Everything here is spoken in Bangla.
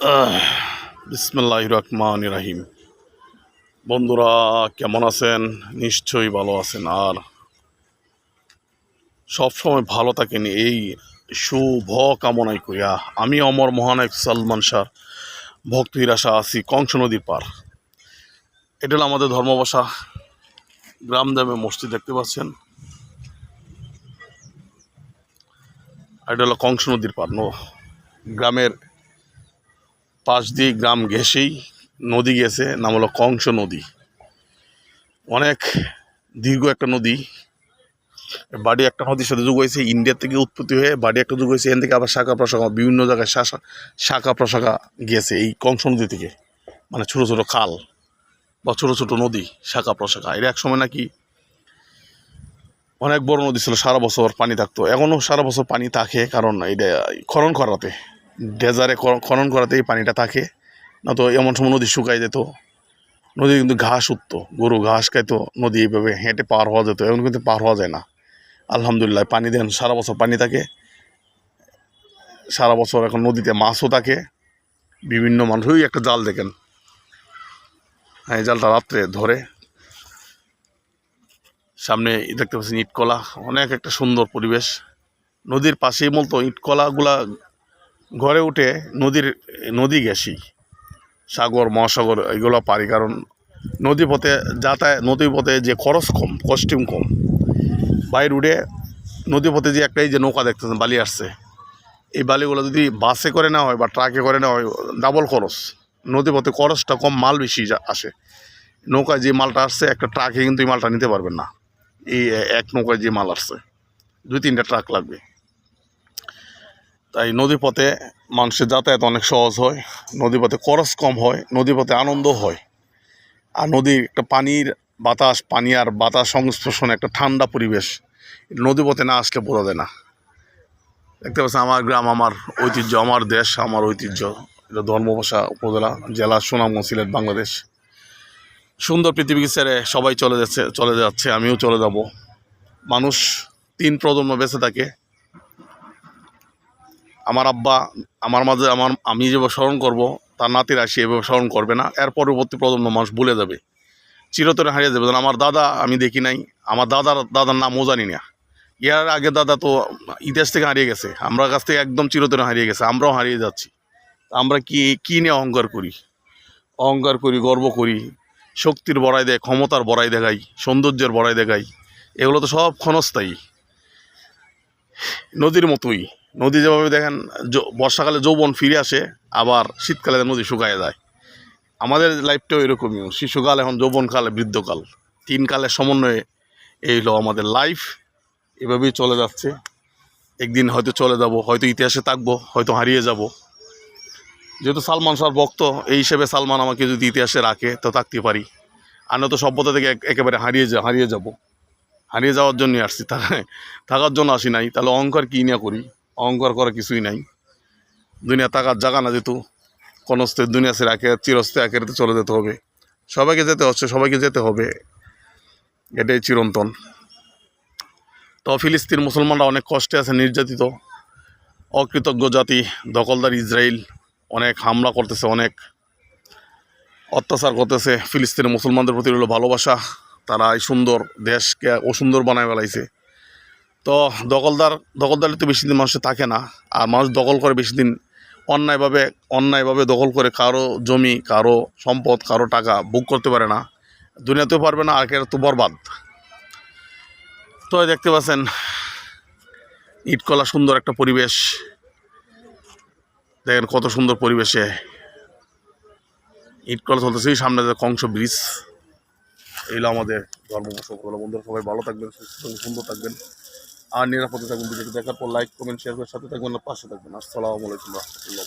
বিসমুল্লাহ রহমান রাহিম। বন্ধুরা, কেমন আছেন? নিশ্চয়ই ভালো আছেন। আর সবসময় ভালো থাকেন এই শুভ কামনাই করিয়া। আমি অমর মহানায়ক সালমান শাহ, ভক্তির আশা আছি কংস নদীর পার। এটা আমাদের ধর্মবাসা, গ্রাম দামে মসজিদ দেখতে পাচ্ছেন। এটা হলো কংস নদীর পার, ন, গ্রামের পাশ দিয়ে গ্রাম ঘেঁষেই নদী গেছে, নাম হলো কংস নদী। অনেক দীর্ঘ একটা নদী। বাড়ি একটা নদীর সাথে যোগ হয়েছে, ইন্ডিয়া থেকে উৎপত্তি হয়ে বাড়ি একটা যোগ হয়েছে, এখান থেকে আবার শাখা প্রশাখা, বিভিন্ন জায়গায় শাখা শাখা প্রশাখা গিয়েছে এই কংস নদী থেকে। মানে ছোট ছোট খাল বা ছোট ছোট নদী, শাখা প্রশাখা। এর এক সময় নাকি অনেক বড় নদী ছিল, সারা বছর পানি থাকতো। এখনও সারা বছর পানি থাকে, কারণ এটা খনন করাতে। ডেজারে খনন করাতেই পানিটা থাকে। না তো এমন সময় নদী শুকাই যেত। নদী কিন্তু ঘাস উঠতো, গরু ঘাস খাইতো, নদী এইভাবে হেঁটে পার হওয়া যেত এখন কিন্তু পার হওয়া যায় না। আলহামদুলিল্লাহ, পানি দেন, সারা বছর পানি থাকে। সারা বছর এখন নদীতে মাছও থাকে। বিভিন্ন মানুষ, ওই একটা জাল দেখেন। হ্যাঁ এই জালটা রাত্রে ধরে। সামনে দেখতে পাচ্ছেন ইটকলা, অনেক একটা সুন্দর পরিবেশ। নদীর পাশেই মূলত ইটকলাগুলা ঘরে উঠে নদীর, নদী গেছি। সাগর, মহাসাগর, এগুলো পারি কারণ নদী পথে যাতায়াত নদী পথে যে খরচ কম কস্টিউম কম। বাইরে উঠে নদী পথে যে একটাই যে নৌকা দেখতেছেন, বালি আসছে। এই বালিগুলো যদি বাসে করে নেওয়া হয় বা ট্রাকে করে নেওয়া হয় ডাবল খরচ। নদী পথে খরচটা কম, মাল বেশি আসে। নৌকায় যে মালটা আসছে, একটা ট্রাকে কিন্তু এই মালটা নিতে পারবেন না। এই এক নৌকায় যে মাল আসছে, দুই তিনটা ট্রাক লাগবে। তাই নদীপথে মানুষের যাতায়াত অনেক সহজ হয়, নদীপথে খরচ কম হয়, নদীপথে আনন্দ হয়। আর নদীর একটা পানির বাতাস, পানি আর বাতাস সংস্পর্শন একটা ঠান্ডা পরিবেশ, নদীপথে না আসলে বোঝা যায় না। দেখতে পাচ্ছেন, আমার গ্রাম আমার ঐতিহ্য, আমার দেশ আমার ঐতিহ্য। এটা ধর্মভাষা উপজেলা, জেলা সুনামগঞ্জ সিলেট, বাংলাদেশ। সুন্দর পৃথিবীকে ছেড়ে সবাই চলে যাচ্ছে চলে যাচ্ছে, আমিও চলে যাব। মানুষ, তিন প্রজন্ম বেঁচে থাকে। আমার আব্বা, আমার মাঝে আমার, আমি যেভাবে স্মরণ করব, তার নাতিরা সে এভাবে স্মরণ করবে না। এর পরবর্তী প্রজন্ম মানুষ ভুলে যাবে। চিরতরে হারিয়ে যাবে। আমার দাদা আমি দেখি নাই, আমার দাদার দাদার নামও জানি না। ইয়ার আগে দাদা তো ইতিহাস থেকে হারিয়ে গেছে। আমরা কাছ থেকে একদম চিরতরে হারিয়ে গেছে। আমরাও হারিয়ে যাচ্ছি। আমরা কি, কী নিয়ে অহংকার করি? অহংকার করি, গর্ব করি। শক্তির বড়াই দেয়, ক্ষমতার বড়াই দেখাই, সৌন্দর্যের বড়াই দেখাই। এগুলো তো সব ক্ষণস্থায়ী। নদীর মতোই। নদী যেভাবে দেখেন বর্ষাকালে যৌবন ফিরে আসে, আবার শীতকালে নদী শুকায় যায়। আমাদের লাইফটাও এরকমই। শিশুকাল এখন যৌবনকাল, বৃদ্ধকাল। তিন কালের সমন্বয়ে এই হলো আমাদের লাইফ এভাবেই চলে যাচ্ছে। একদিন হয়তো চলে যাব, হয়তো ইতিহাসে থাকব, হয়তো হারিয়ে যাব। যেহেতু সালমান শাহর ভক্ত, এই হিসেবে সালমান আমাকে যদি ইতিহাসে রাখে, তো থাকতে পারি। আর তো সভ্যতা থেকে একেবারে হারিয়ে যা হারিয়ে যাব। হারিয়ে যাওয়ার জন্যই আসছি। থাকার জন্য আসি নাই। তাহলে অহংকার কী নিয়ে করি? অহংকার করা কিছুই নাই। দুনিয়া থাকার জাগা না যেহেতু কনস্তে দুনিয়া সে রাখে চিরস্তে একেতে চলে যেতে হবে। সবাইকে যেতে হচ্ছে, সবাইকে যেতে হবে। এটাই চিরন্তন। তো ফিলিস্তিন মুসলমানরা অনেক কষ্টে আছে, নির্যাতিত। অকৃতজ্ঞ জাতি, দখলদার ইসরায়েল অনেক হামলা করতেছে, অনেক অত্যাচার করতেছে। ফিলিস্তিনের মুসলমানদের প্রতি হলো ভালোবাসা। তারা এই সুন্দর দেশকে অসুন্দর বানায় বেলাইছে তো দখলদার দখলদারি তো বেশি দিন মানুষের থাকে না। আর মানুষ দখল করে বেশি দিন অন্যায়ভাবে অন্যায়ভাবে দখল করে কারও জমি, কারও সম্পদ, কারও টাকা বুক করতে পারে না। দুনিয়াতেও পারবে না, আর তো বরবাদ। তো দেখতে পাচ্ছেন ইটকলা সুন্দর একটা পরিবেশ। দেখেন কত সুন্দর পরিবেশে ইটকলা চলতেছে। সামনে যে কংস ব্রিজ এইগুলো আমাদের ধর্মবর্ষ বন্ধুরা, সবাই ভালো থাকবেন, সুস্থ সুন্দর থাকবেন। আর নিরাপদে থাকবেন ভিডিওটি দেখার পর লাইক কমেন্ট শেয়ার করে সাথে থাকবেন পাশে থাকবেন। আসসালামু আলাইকুম রহমতুল্লাহ